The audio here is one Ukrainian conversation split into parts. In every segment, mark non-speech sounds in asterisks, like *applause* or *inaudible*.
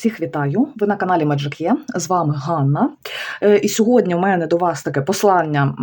Всіх вітаю! Ви на каналі Magic Є. З вами Ганна. Е, І сьогодні у мене до вас таке послання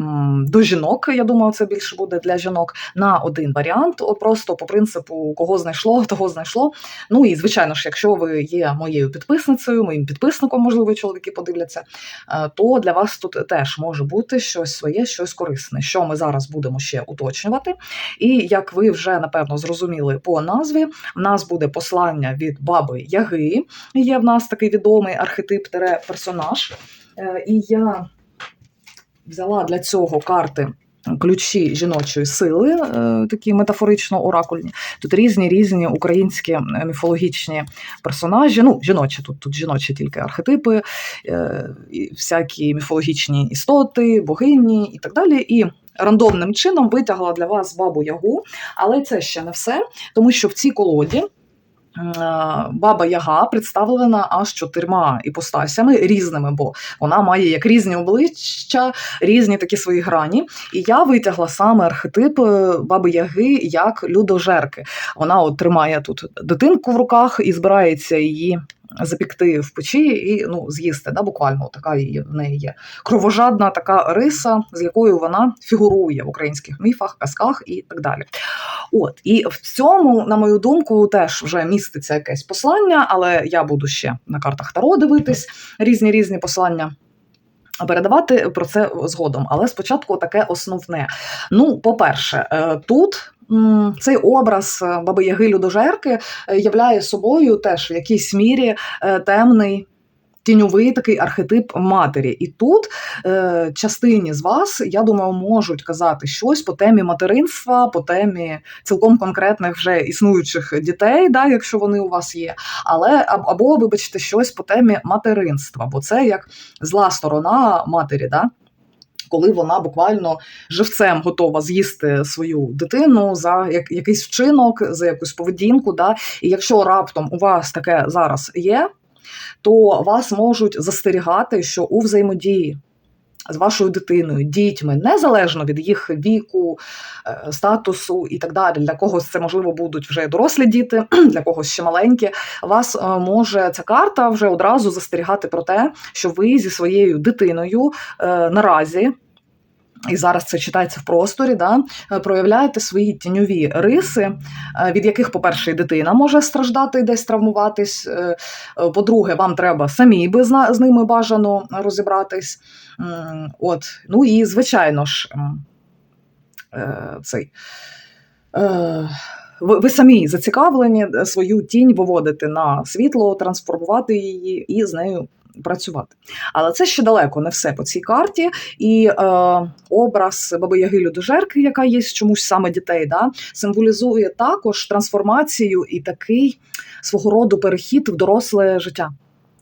до жінок. Я думаю, це більше буде для жінок на один варіант. От просто по принципу, кого знайшло, *laughs* того знайшло. Ну і звичайно ж, якщо ви є моєю підписницею, моїм підписником, можливо, чоловіки подивляться, е, то для вас тут теж може бути щось своє, щось корисне, що ми зараз будемо ще уточнювати. І як ви вже напевно зрозуміли по назві, в нас буде послання від баби Яги. Є в нас такий відомий архетип персонаж. Е, І я взяла для цього карти. Ключі жіночої сили, е, такі метафорично оракульні. Тут різні різні українські е, міфологічні персонажі. Ну, жіночі, тут тут жіночі тільки архетипи, всякі міфологічні істоти, богині і так далі. І рандомним чином витягла для вас бабу Ягу, але це ще не все, тому що в цій колоді. Е, Баба Яга представлена аж чотирма іпостасями різними, бо вона має як різні обличчя, різні такі свої грані. І я витягла саме архетип е, баби Яги як людожерки. Вона от тримає тут дитинку в руках і збирається її запікти в печі і ну, з'їсти. Да, буквально така її в неї є кровожадна така риса, з якою вона фігурує в українських міфах, казках і так далі. От і в цьому, на мою думку, теж вже міститься якесь послання, але я буду ще на картах Таро дивитись різні різні послання. Передавати про це згодом, але спочатку таке основне. Ну, по-перше, е, тут цей образ е, баби Яги Людожерки е, являє собою теж в якійсь мірі е, темний. Тіньовий такий архетип матері, і тут е, частині з вас, я думаю, можуть казати щось по темі материнства, по темі цілком конкретних вже існуючих дітей, да, якщо вони у вас є, але або, вибачте, щось по темі материнства, бо це як зла сторона матері. Да? Коли вона буквально живцем готова з'їсти свою дитину за як, якийсь вчинок, за якусь поведінку. Да? І якщо раптом у вас таке зараз є, то вас можуть застерігати, що у взаємодії з вашою дитиною, дітьми, незалежно від їх віку, е, статусу і так далі. Для когось це можливо будуть вже дорослі діти, *clears throat* для когось ще маленькі. Вас е, може ця карта вже одразу застерігати про те, що ви зі своєю дитиною е, наразі. І зараз це читається в просторі, да, е, проявляєте свої тіньові риси, е, від яких, по-перше, дитина може страждати десь травмуватись. е, По-друге, вам треба самі би з ними бажано розібратись. От. Ну і, звичайно ж, цей. Ви, ви самі зацікавлені свою тінь виводити на світло, трансформувати її і з нею працювати. Але це ще далеко не все по цій карті. І е, образ баби Яги Людожерки, яка є чомусь саме дітей, да, символізує також трансформацію і такий свого роду перехід в доросле життя.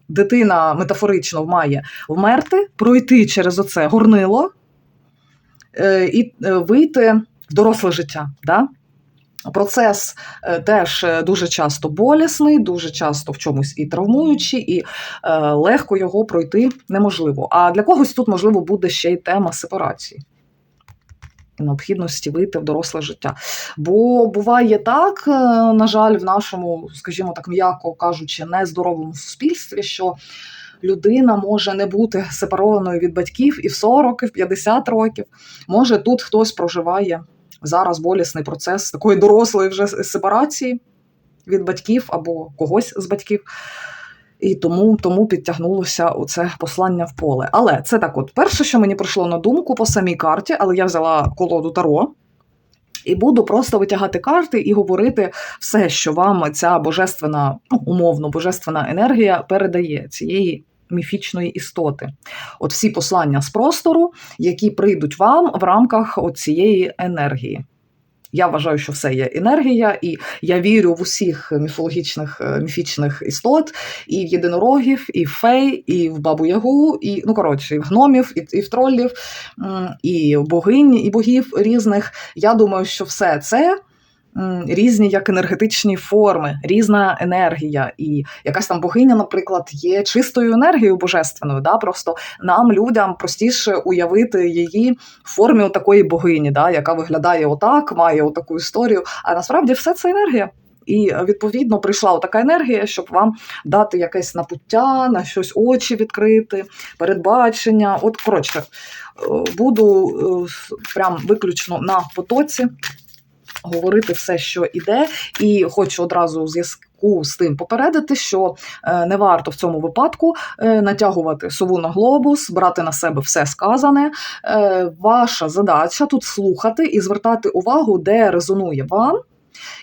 Дитина метафорично має вмерти, пройти через оце горнило е, і е, вийти в доросле життя. Да? Процес е, теж е, дуже часто болісний, дуже часто в чомусь і травмуючий, і е, легко його пройти неможливо. А для когось тут, можливо, буде ще й тема сепарації. і Необхідності вийти в доросле життя. Бо буває так, на жаль, в нашому, скажімо так, м'яко кажучи, нездоровому суспільстві, що людина може не бути сепарованою від батьків і в 40, і в 50 років. Може, тут хтось проживає зараз болісний процес такої дорослої вже сепарації від батьків або когось з батьків. І тому, тому підтягнулося оце послання в поле. Але це так, от перше, що мені прийшло на думку по самій карті, але я взяла колоду Таро. І буду просто витягати карти і говорити все, що вам ця божественна, ну, умовно, божественна енергія передає цієї міфічної істоти. От всі послання з простору, які прийдуть вам в рамках цієї енергії. Я вважаю, що все є енергія, і я вірю в усіх міфологічних е, міфічних істот, і в єдинорогів, і в фей, і в бабу Ягу, і ну коротше, і в гномів, і, і в троллів, і богинь, і богів різних. Я думаю, що все це різні як енергетичні форми, різна енергія. І якась там богиня, наприклад, є чистою енергією божественною. Да? Просто нам, людям, простіше уявити її в формі такої богині, да? яка виглядає отак, має отаку історію. А насправді все це енергія. І е, відповідно прийшла така енергія, щоб вам дати якесь напуття, на щось очі відкрити, передбачення. От, коротше, е, буду е, прям виключно на потоці говорити все, що іде, і хочу одразу у зв'язку з тим попередити, що е, не варто в цьому випадку е, натягувати сову на глобус, брати на себе все сказане. Е, Ваша задача тут слухати і звертати увагу, де резонує вам.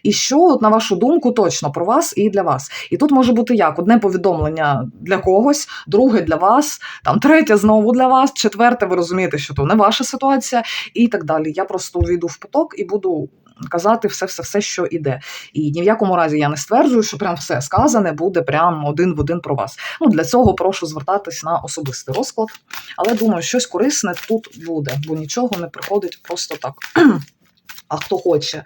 І що, от, на вашу думку, точно про вас і для вас. І тут може бути як: одне повідомлення для когось, друге для вас, там третє знову для вас, четверте, ви розумієте, що то не ваша ситуація, і так далі. Я просто увійду в поток і буду казати все, все, все, що іде. І ні в якому разі я не стверджую, що прям все сказане буде прям один в один про вас. Ну для цього прошу звертатись на особистий розклад, але думаю, щось корисне тут буде, бо нічого не приходить просто так. *clears throat* А хто хоче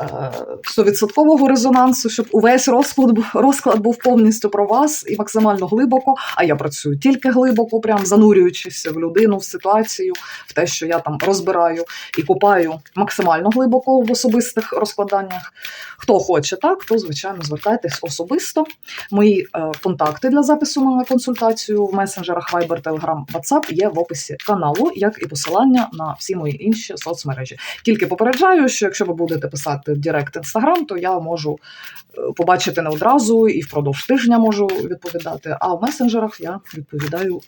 е, стовідсоткового резонансу, щоб увесь розклад бу- розклад був повністю про вас і максимально глибоко. А я працюю тільки глибоко, прям занурюючись в людину, в ситуацію, в те, що я там розбираю і купаю максимально глибоко в особистих розкладаннях. Хто хоче так, то звичайно звертайтесь особисто. Мої е, контакти для запису на консультацію в месенджерах Viber, Telegram, WhatsApp є в описі каналу, як і посилання на всі мої інші соцмережі. Тільки попереджаю, що якщо ви будете писати в Директ Інстаграм, то я можу е, побачити не одразу і впродовж тижня можу відповідати. А в месенджерах я відповідаю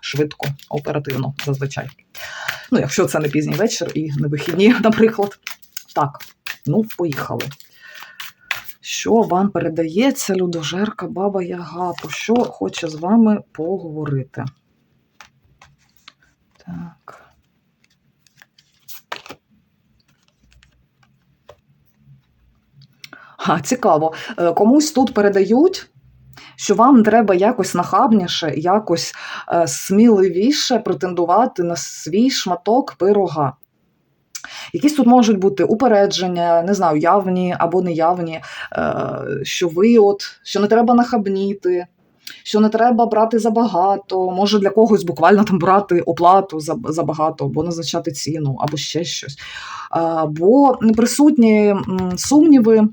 швидко, оперативно зазвичай. Ну, якщо це не пізній вечір і не вихідні, *laughs* наприклад. Так, ну, поїхали. Що вам передається людожерка Баба Яга? Про що хоче з вами поговорити? Так. А, цікаво. Е, Комусь тут передають, що вам треба якось нахабніше, якось е, сміливіше претендувати на свій шматок пирога. Якісь тут можуть бути упередження, не знаю, явні або неявні, е, що ви от, що не треба нахабніти, що не треба брати забагато, може для когось буквально там брати оплату за, забагато, або назначати ціну, або ще щось. Е, Бо присутні сумніви.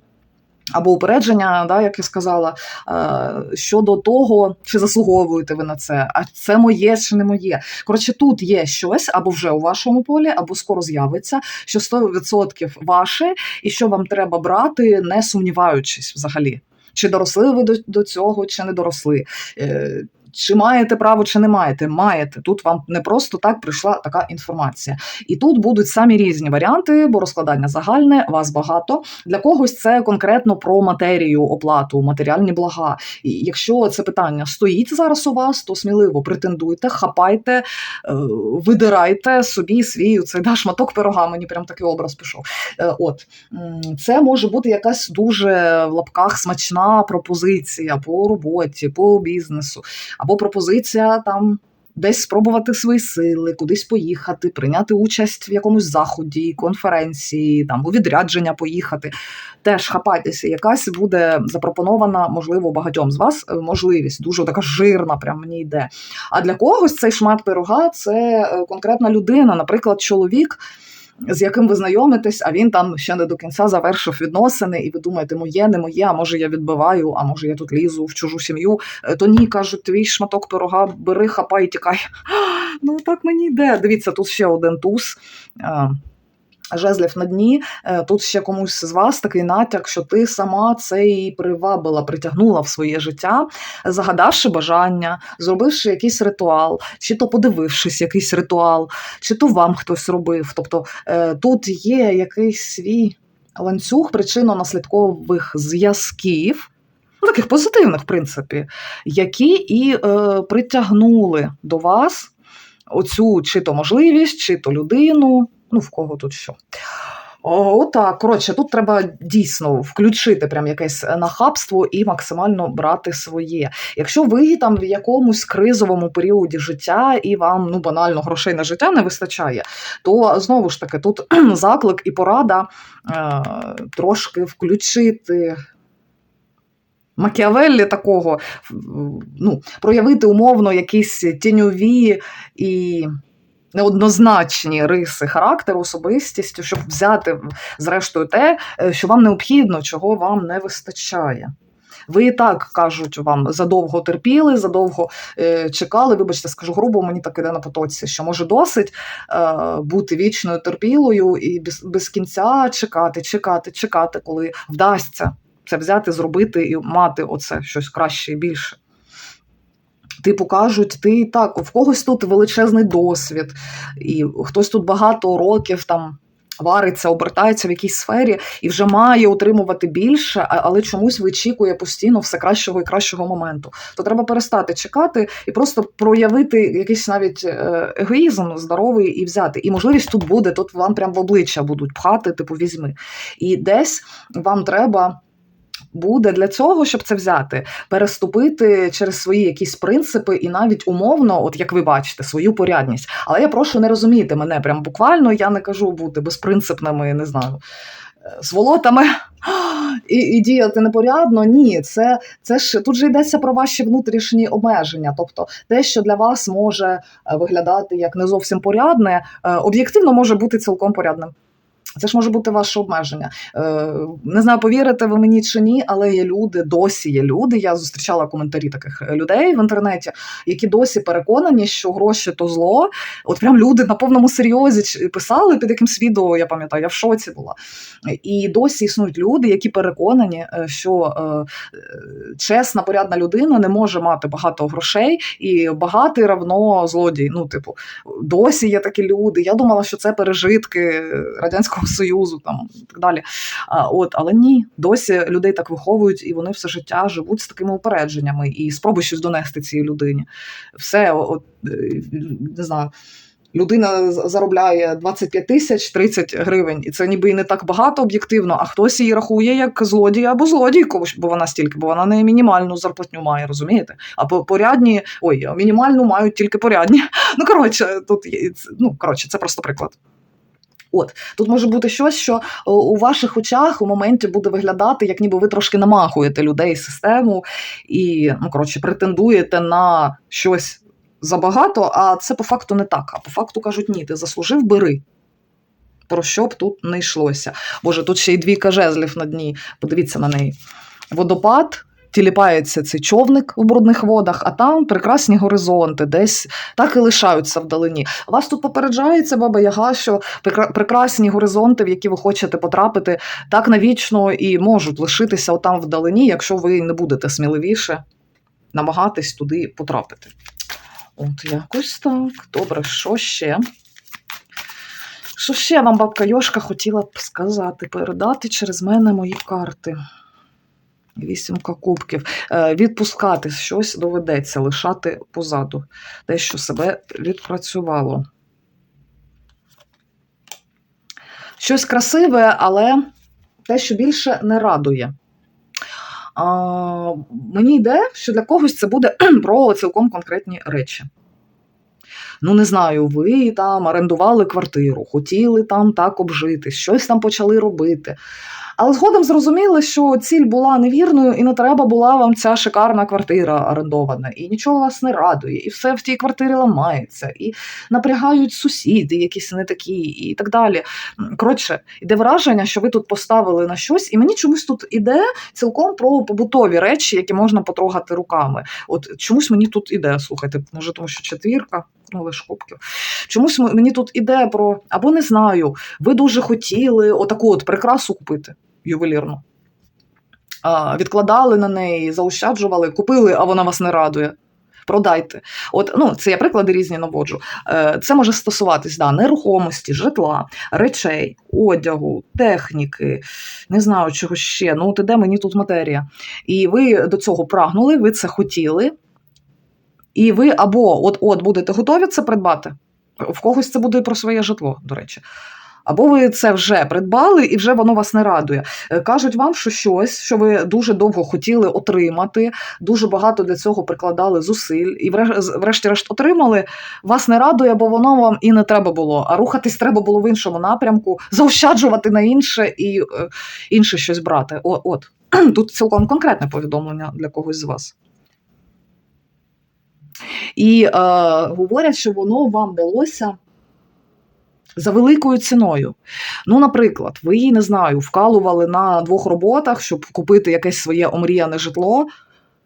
Або упередження, да, як я сказала, е, щодо того, чи заслуговуєте ви на це, а це моє чи не моє. Коротше, тут є щось або вже у вашому полі, або скоро з'явиться, що 100% ваше, і що вам треба брати, не сумніваючись взагалі. Чи доросли ви до, до цього, чи не доросли. Чи маєте право, чи не маєте? Маєте. Тут вам не просто так прийшла така інформація. І тут будуть самі різні варіанти, бо розкладання загальне, вас багато. Для когось це конкретно про матерію, оплату, матеріальні блага. І якщо це питання стоїть зараз у вас, то сміливо претендуйте, хапайте, е, видирайте собі свій цей да, шматок пирога. Мені прям такий образ пішов. Е, От це може бути якась дуже в лапках смачна пропозиція по роботі, по бізнесу, або пропозиція там. Десь спробувати свої сили, кудись поїхати, прийняти участь в якомусь заході, конференції, там у відрядження поїхати. Теж хапайтеся, якась буде запропонована, можливо, багатьом з вас е, можливість, дуже така жирна, прям мені йде. А для когось цей шмат пирога це е, конкретна людина, наприклад, чоловік. З яким ви знайомитесь, а він там ще не до кінця завершив відносини, і ви думаєте, моє, не моє, а може я відбиваю, а може я тут лізу в чужу сім'ю. Е, То ні, кажуть, твій шматок пирога, бери, хапай, тікай. *gasps* Ну так мені йде. Дивіться, тут ще один туз. Жезлів на дні, Е, тут ще комусь з вас такий натяк, що ти сама це і привабила, притягнула в своє життя, загадавши бажання, зробивши якийсь ритуал, чи то подивившись якийсь ритуал, чи то вам хтось робив. Тобто е, тут є якийсь свій ланцюг причинно-наслідкових зв'язків, ну, таких позитивних, в принципі, які і е, притягнули до вас оцю чи то можливість, чи то людину, ну в кого тут що. Отак, коротше, тут треба дійсно включити прям якесь нахабство і максимально брати своє. Якщо ви там в якомусь кризовому періоді життя і вам ну банально грошей на життя не вистачає, то знову ж таки тут *clears throat* заклик і порада е, трошки включити. Макіавеллі такого, ну, проявити умовно якісь тіньові і неоднозначні риси характеру, особистістю, щоб взяти зрештою те, е, що вам необхідно, чого вам не вистачає. Ви і так кажуть вам задовго терпіли, задовго е, чекали. Вибачте, скажу грубо, мені так іде на потоці, що може досить е, бути вічною терпілою і без, без кінця чекати, чекати, чекати, коли вдасться це взяти, зробити і мати оце щось краще і більше. Типу кажуть, ти так, в когось тут величезний досвід, і хтось тут багато років там вариться, обертається в якійсь сфері і вже має отримувати більше, але чомусь вичікує постійно все кращого і кращого моменту. То треба перестати чекати і просто проявити якийсь навіть е, егоїзм здоровий і взяти. І можливість тут буде, тут вам прям в обличчя будуть пхати, типу візьми. І десь вам треба. Буде для цього, щоб це взяти, переступити через свої якісь принципи і навіть умовно, от як ви бачите, свою порядність. Але я прошу не розуміти мене прям буквально. Я не кажу бути безпринципними, не знаю, е, сволотами *gasps* і, і діяти непорядно. Ні, це, це ж тут же йдеться про ваші внутрішні обмеження. Тобто, те, що для вас може е, виглядати як не зовсім порядне, е, об'єктивно може бути цілком порядним. Це ж може бути ваше обмеження. Е, не знаю, повірите ви мені чи ні, але є люди, досі є люди. Я зустрічала коментарі таких людей в інтернеті, які досі переконані, що гроші то зло. От прям люди на повному серйозі писали під якимсь відео, я пам'ятаю, я в шоці була. І досі існують люди, які переконані, е, що е, чесна, порядна людина не може мати багато грошей, і багатий равно злодій. Ну, типу, досі є такі люди. Я думала, що це пережитки Радянського Союзу там і так далі. А, от, але ні, досі людей так виховують, і вони все життя живуть з такими упередженнями. І спробуй щось донести цій людині. Все, от, е, не знаю. Людина заробляє 25 тисяч 30 гривень, і це ніби і не так багато об'єктивно, а хтось її рахує як злодій або злодійку, бо вона стільки, бо вона не мінімальну зарплатню має, розумієте? А порядні, ой, мінімальну мають тільки порядні. Ну коротше, тут ну коротше, це просто приклад. От тут може бути щось, що у ваших очах у моменті буде виглядати, як ніби ви трошки намахуєте людей, систему і ну коротше претендуєте на щось забагато, а це по факту не так. А по факту кажуть, ні, ти заслужив, бери. Про що б тут не йшлося. Боже, тут ще й двійка жезлів на дні. Подивіться на неї. Водопад. Тіліпається цей човник в брудних водах, а там прекрасні горизонти, десь так і лишаються вдалині. Вас тут попереджається баба Яга, що прекрасні горизонти, в які ви хочете потрапити, так навічно і можуть лишитися отам вдалині, якщо ви не будете сміливіше намагатись туди потрапити. От якось так. Добре, що ще? Що ще вам бабка Йошка хотіла б сказати, передати через мене мої карти. Вісімка кубків. Е, відпускати щось доведеться, лишати позаду. Те, що себе відпрацювало. Щось красиве, але те, що більше не радує. А, мені йде, що для когось це буде *clears throat* про цілком конкретні речі. Ну, не знаю, ви там орендували квартиру, хотіли там так обжитись, щось там почали робити. Але згодом зрозуміли, що ціль була невірною, і не треба була вам ця шикарна квартира орендована, і нічого вас не радує, і все в тій квартирі ламається, і напрягають сусіди, якісь не такі, і так далі. Коротше, іде враження, що ви тут поставили на щось, і мені чомусь тут іде цілком про побутові речі, які можна потрогати руками. От чомусь мені тут іде, слухайте, може, тому що четвірка, ну лиш кубків. Чомусь мені тут іде про, або не знаю, ви дуже хотіли отаку от прикрасу купити ювелірну. Відкладали на неї, заощаджували, купили, а вона вас не радує. Продайте. От, ну, це я приклади різні наводжу. Е, Це може стосуватись да, нерухомості, житла, речей, одягу, техніки, не знаю, чого ще. Ну, от іде мені тут матерія. І ви до цього прагнули, ви це хотіли, і ви або от-от будете готові це придбати. В когось це буде про своє житло, до речі. Або ви це вже придбали і вже воно вас не радує. Е, Кажуть вам, що щось, що ви дуже довго хотіли отримати, дуже багато для цього прикладали зусиль, і врешті-решт отримали, вас не радує, бо воно вам і не треба було. А рухатись треба було в іншому напрямку, заощаджувати на інше і е, інше щось брати. От *clears throat* тут цілком конкретне повідомлення для когось з вас. І е, говорять, що воно вам далося за великою ціною. Ну, наприклад, ви не знаю, вкалували на двох роботах, щоб купити якесь своє омріяне житло.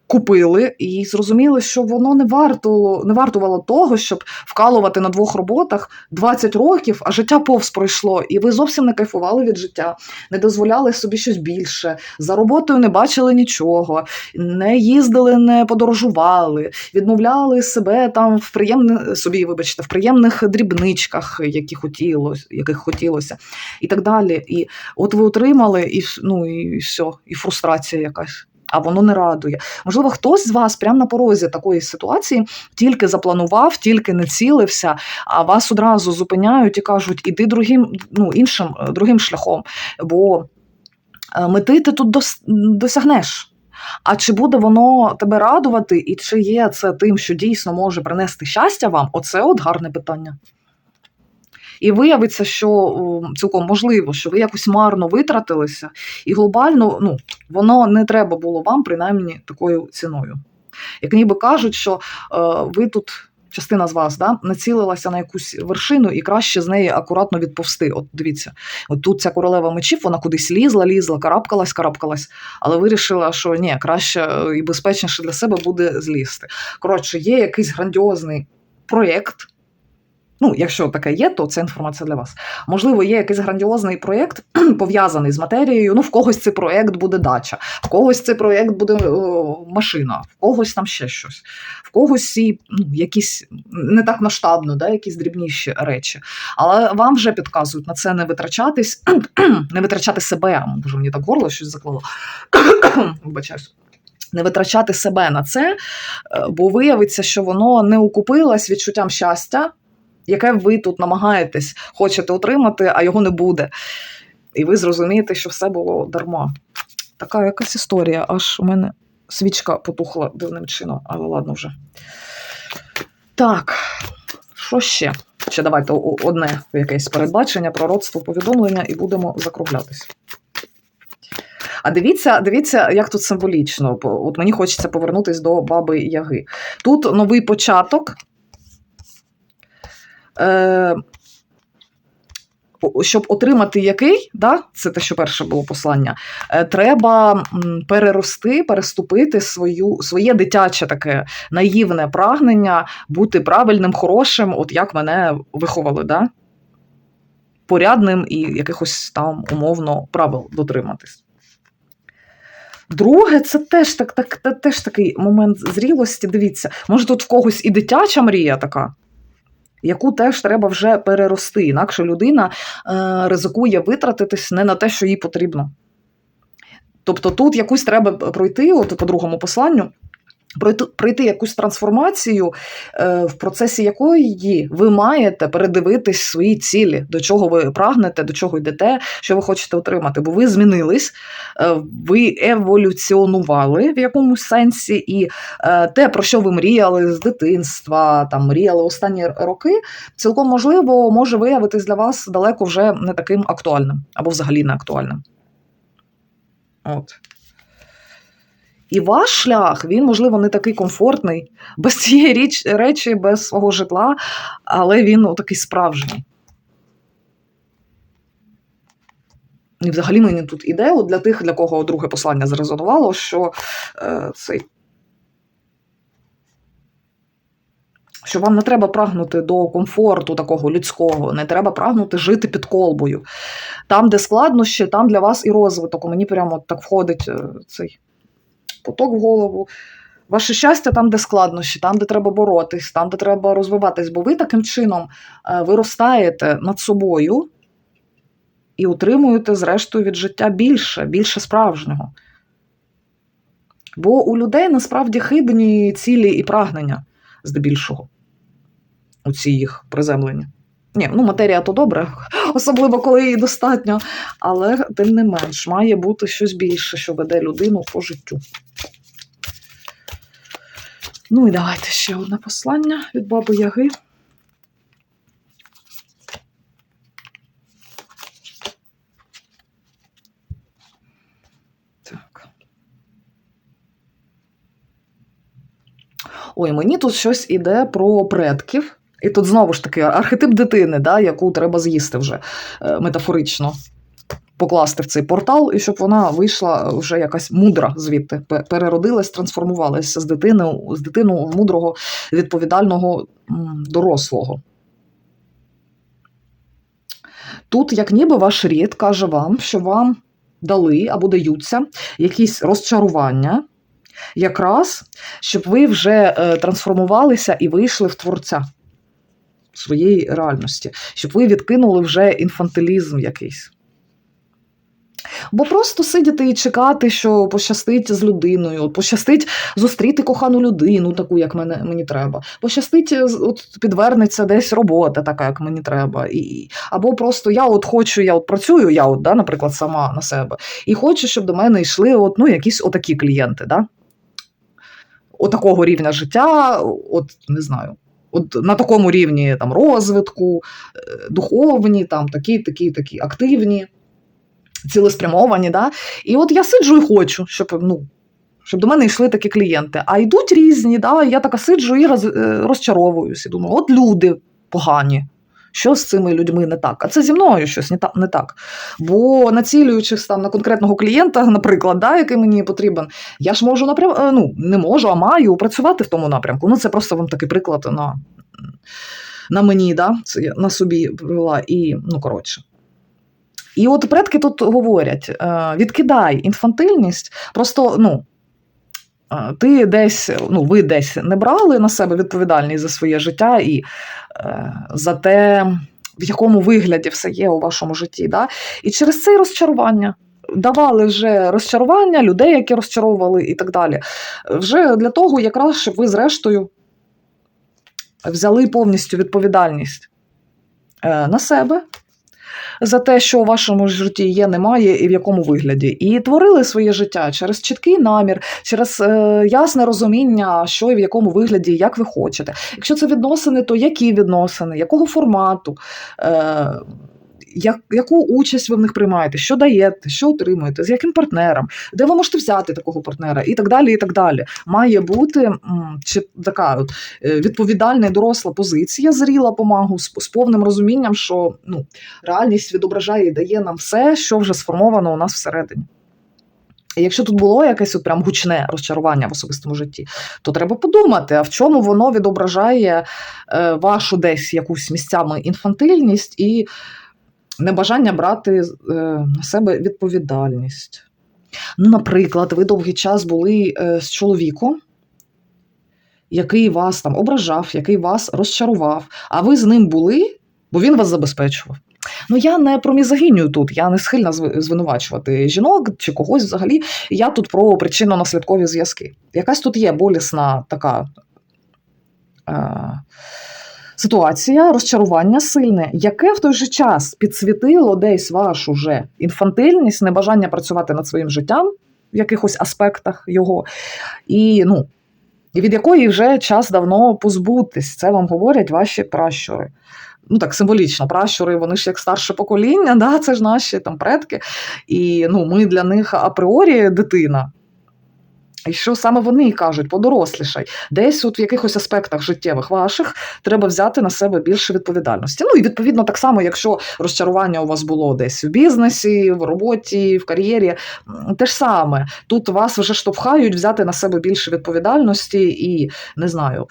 Купили і зрозуміли, що воно не вартувало, не вартувало того, щоб вкалувати на двох роботах 20 років, а життя повз пройшло, і ви зовсім не кайфували від життя, не дозволяли собі щось більше, за роботою не бачили нічого, не їздили, не подорожували, відмовляли себе там в приємних собі, вибачте, в приємних дрібничках, які хотілося, яких хотілося, і так далі. І от ви отримали, і ну і все, і фрустрація якась. А воно не радує. Можливо, хтось з вас прямо на порозі такої ситуації тільки запланував, тільки не цілився, а вас одразу зупиняють і кажуть, іди другим, ну, іншим е, другим шляхом, бо е, мети ти тут дос- досягнеш. А чи буде воно тебе радувати, і чи є це тим, що дійсно може принести щастя вам? Оце от гарне питання. І виявиться, що цілком можливо, що ви якось марно витратилися, і глобально ну, воно не треба було вам, принаймні, такою ціною. Як ніби кажуть, що е, ви тут, частина з вас, да, націлилася на якусь вершину і краще з неї акуратно відповсти. От дивіться, от тут ця королева мечів, вона кудись лізла, лізла, карабкалась, карабкалась, але вирішила, що ні, краще е, і безпечніше для себе буде злізти. Коротше, є якийсь грандіозний проєкт. Ну, якщо таке є, то це інформація для вас. Можливо, є якийсь грандіозний проєкт, пов'язаний з матерією. Ну, в когось цей проєкт буде дача, в когось цей проєкт буде о, машина, в когось там ще щось, в когось і ну, якісь не так масштабно, да, якісь дрібніші речі. Але вам вже підказують на це не витрачатись, не витрачати себе. Боже, мені так горло щось заклало. Вибачаюсь. Не витрачати себе на це, е, бо виявиться, що воно не окупилось відчуттям щастя, яке ви тут намагаєтесь, хочете отримати, а його не буде. І ви зрозумієте, що все було дарма. Така якась історія, аж у мене свічка потухла дивним чином, але ладно вже. Так, що ще? Ще давайте одне якесь передбачення, пророцтво, повідомлення, і будемо закруглятись. А дивіться, дивіться, як тут символічно. От мені хочеться повернутися до баби Яги. Тут новий початок. Е, щоб отримати який, да, це те, що перше було послання, е, треба перерости, переступити свою, своє дитяче таке наївне прагнення бути правильним, хорошим, от як мене виховали, да? порядним і якихось там умовно правил дотриматись. Друге, це теж так, так, теж такий момент зрілості. Дивіться, може тут в когось і дитяча мрія така, яку теж треба вже перерости. Інакше людина е, ризикує витратитись не на те, що їй потрібно. Тобто тут якусь треба пройти, от по другому посланню, пройти, якусь трансформацію, е, в процесі якої ви маєте передивитись свої цілі, до чого ви прагнете, до чого йдете, що ви хочете отримати. Бо ви змінились, е, ви еволюціонували в якомусь сенсі, і е, те, про що ви мріяли з дитинства, там мріяли останні роки, цілком можливо може виявитись для вас далеко вже не таким актуальним або взагалі не актуальним. От. І ваш шлях, він, можливо, не такий комфортний, без цієї річ, речі, без свого житла, але він ну, такий справжній. І взагалі мені тут іде, для тих, для кого друге послання зрезонувало, що е, цей. Що вам не треба прагнути до комфорту такого людського, не треба прагнути жити під колбою. Там, де складнощі, там для вас і розвиток. Мені прямо так входить е, цей поток в голову. Ваше щастя там, де складнощі, там, де треба боротись, там, де треба розвиватись, бо ви таким чином е, виростаєте над собою і отримуєте, зрештою, від життя більше, більше справжнього. Бо у людей насправді хибні цілі і прагнення, здебільшого, у ці їх приземлення. Ні, ну матерія то добре, особливо коли її достатньо, але тим не менш має бути щось більше, що веде людину по життю. Ну і давайте ще одне послання від баби Яги. Ой, мені тут щось іде про предків. І тут знову ж таки архетип дитини, да, яку треба з'їсти вже е, метафорично. Покласти в цей портал, і щоб вона вийшла вже якась мудра звідти, переродилась, трансформувалася з дитини, з дитину мудрого, відповідального дорослого. Тут, як ніби ваш рід каже вам, що вам дали або даються якісь розчарування, якраз щоб ви вже е, трансформувалися і вийшли в творця своєї реальності, щоб ви відкинули вже інфантилізм якийсь. Бо просто сидіти і чекати, що пощастить з людиною, пощастить зустріти кохану людину, таку, як мене, мені треба. Пощастить, е, от підвернеться десь робота, така, як мені треба. І, або просто я от хочу, я от працюю, я, от, да, наприклад, сама на себе, і хочу, щоб до мене йшли от, ну, якісь отакі клієнти. Да? Отакого рівня життя, от не знаю. От на такому рівні там, розвитку, е, духовні, там, такі, такі, такі активні цілеспрямовані. Да? І от я сиджу і хочу, щоб, ну, щоб до мене йшли такі клієнти. А йдуть різні, да? я така сиджу і роз, е, розчаровуюсь. І думаю, от люди погані. Що з цими людьми не так? А це зі мною щось не та- не так. Бо націлюючись там на конкретного клієнта, наприклад, да, який мені потрібен, я ж можу напрям... е, ну, не можу, а маю працювати в тому напрямку. Ну, це просто вам такий приклад на, на мені, да? це я на собі привела. І, ну, коротше. І от предки тут говорять: е, відкидай інфантильність, просто ну. е, Ти десь, ну, ви десь не брали на себе відповідальність за своє життя і е, за те, в якому вигляді все є у вашому житті. Да? І через це розчарування. Давали вже розчарування людей, які розчаровували, і так далі. Вже для того, якраз, щоб ви, зрештою, взяли повністю відповідальність е, на себе за те, що у вашому житті є, немає, і в якому вигляді, і творили своє життя через чіткий намір, через е, ясне розуміння, що і в якому вигляді, як ви хочете. Якщо це відносини, то які відносини, якого формату, е, як, яку участь ви в них приймаєте, що даєте, що отримуєте, з яким партнером, де ви можете взяти такого партнера, і так далі. і так далі. Має бути чи така от, е, відповідальна і доросла позиція, зріла помагу з, з повним розумінням, що ну, реальність відображає і дає нам все, що вже сформовано у нас всередині. Якщо тут було якесь от прям гучне розчарування в особистому житті, то треба подумати, а в чому воно відображає е, вашу десь якусь місцями інфантильність і небажання брати е, на себе відповідальність. Ну, наприклад, ви довгий час були е, з чоловіком, який вас там ображав, який вас розчарував, а ви з ним були, бо він вас забезпечував. Ну, я не про мізогінію тут, я не схильна звинувачувати жінок чи когось взагалі. Я тут про причинно-наслідкові зв'язки. Якась тут є болісна така е, ситуація, розчарування сильне, яке в той же час підсвітило десь вашу вже інфантильність, небажання працювати над своїм життям в якихось аспектах його. І, ну, від якої вже час давно позбутись. Це вам говорять ваші пращури. Ну так символічно, пращури, вони ж як старше покоління, да, це ж наші там предки. І ну, ми для них апріорі дитина. І що саме вони кажуть, подорослішай, десь от в якихось аспектах життєвих ваших треба взяти на себе більше відповідальності. Ну і відповідно так само, якщо розчарування у вас було десь в бізнесі, в роботі, в кар'єрі, те ж саме. Тут вас вже штовхають взяти на себе більше відповідальності і не знаю,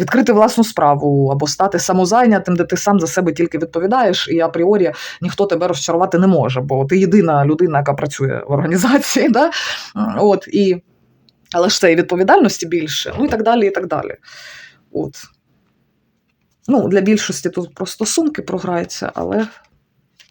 відкрити власну справу або стати самозайнятим, де ти сам за себе тільки відповідаєш, і апріорі ніхто тебе розчарувати не може, бо ти єдина людина, яка працює в організації. *laughs* Да? От і але ж це і відповідальності більше, ну і так далі, і так далі. От. Ну, для більшості тут про стосунки програється, але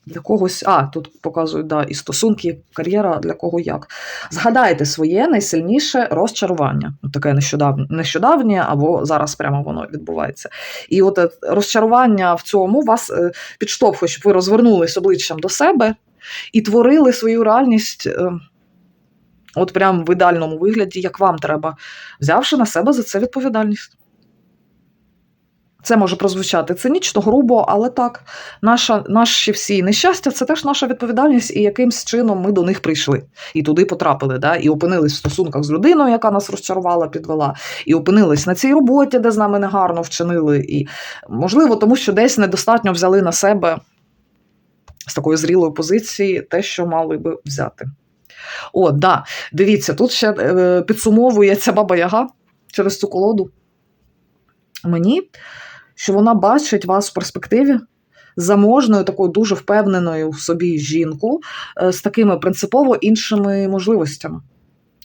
для когось. А, тут показують, да, і стосунки, і кар'єра для кого як. Згадайте своє найсильніше розчарування. Ну, Таке нещодавнє, нещодавнє, або зараз прямо воно відбувається. І от е, розчарування в цьому вас е, підштовхує, щоб ви розвернулись обличчям до себе і творили свою реальність. От прям в ідеальному вигляді, як вам треба, взявши на себе за це відповідальність. Це може прозвучати цинічно, грубо, але так, наша, наші всі нещастя це теж наша відповідальність, і якимсь чином ми до них прийшли і туди потрапили, да? і опинились в стосунках з людиною, яка нас розчарувала, підвела, і опинились на цій роботі, де з нами негарно вчинили. І, можливо, тому що десь недостатньо взяли на себе з такої зрілої позиції те, що мали би взяти. О, да, дивіться, тут ще е, підсумовує ця баба Яга через цю колоду. Мені, що вона бачить вас в перспективі заможною, такою дуже впевненою в собі жінку е, з такими принципово іншими можливостями.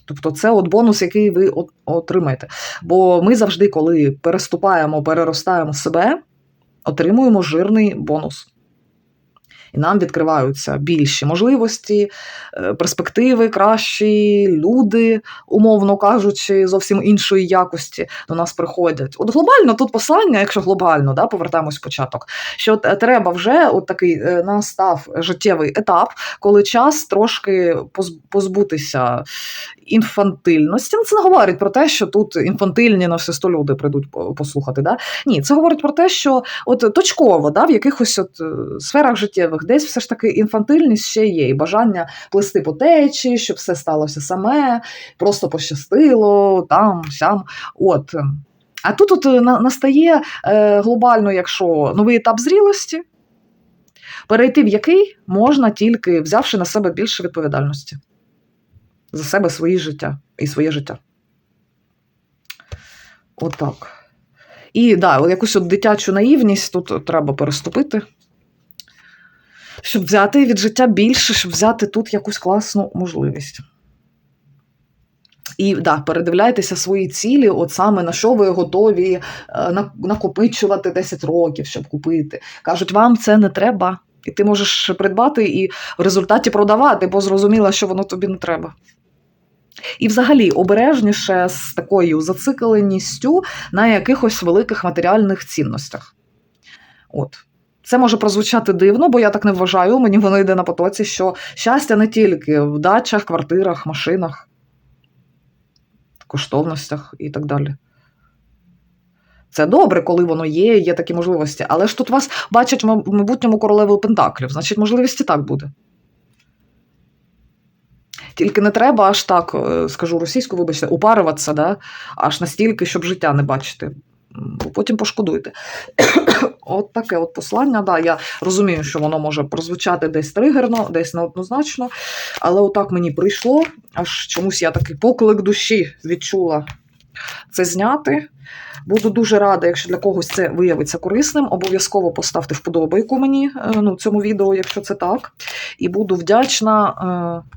Тобто це от бонус, який ви от- отримаєте. Бо ми завжди, коли переступаємо, переростаємо себе, отримуємо жирний бонус. І нам відкриваються більші можливості, е, перспективи кращі, люди, умовно кажучи, зовсім іншої якості до нас приходять. От глобально тут послання, якщо глобально, да, повертаємось початок, що е, треба вже от такий е, настав життєвий етап, коли час трошки позбутися інфантильності. Ну, Це не говорить про те, що тут інфантильні на все сто люди прийдуть послухати. Да? Ні, це говорить про те, що от точково, да, в якихось от сферах життєвих, десь все ж таки інфантильність ще є, і бажання плисти по течі, щоб все сталося саме, просто пощастило, там, сям. От. А тут от е, настає е, глобально, якщо новий етап зрілості, перейти в який можна тільки взявши на себе більше відповідальності за себе свої життя і своє життя. Отак. І да, якусь от дитячу наївність тут треба переступити, щоб взяти від життя більше, щоб взяти тут якусь класну можливість. І да, передивляйтеся свої цілі, от саме на що ви готові е, накопичувати 10 років, щоб купити. Кажуть, вам це не треба. І ти можеш придбати і в результаті продавати, бо зрозуміла, що воно тобі не треба. І взагалі обережніше з такою зацикленістю на якихось великих матеріальних цінностях. От. Це може прозвучати дивно, бо я так не вважаю. Мені воно йде на потоці, що щастя не тільки в дачах, квартирах, машинах, коштовностях і так далі. Це добре, коли воно є, є такі можливості. Але ж тут вас бачать в майбутньому королевою Пентаклів, значить, можливість і так буде. Тільки не треба аж так, е, скажу російську, вибачте, упарюватися, да? аж настільки, щоб життя не бачити. Потім пошкодуєте. *coughs* от таке от послання. Да, я розумію, що воно може прозвучати десь тригерно, десь неоднозначно, але отак мені прийшло, аж чомусь я такий поклик душі відчула це зняти. Буду дуже рада, якщо для когось це виявиться корисним. Обов'язково поставте вподобайку мені е, ну, цьому відео, якщо це так. І буду вдячна е,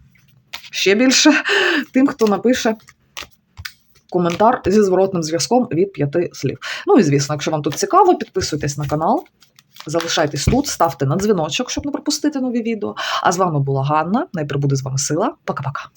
ще більше *laughs* тим, хто напише коментар зі зворотним зв'язком від п'яти слів. Ну і звісно, якщо вам тут цікаво, підписуйтесь на канал. Залишайтесь тут, ставте на дзвіночок, щоб не пропустити нові відео. А з вами була Ганна. Найприбуде з вами сила. Пока-пока.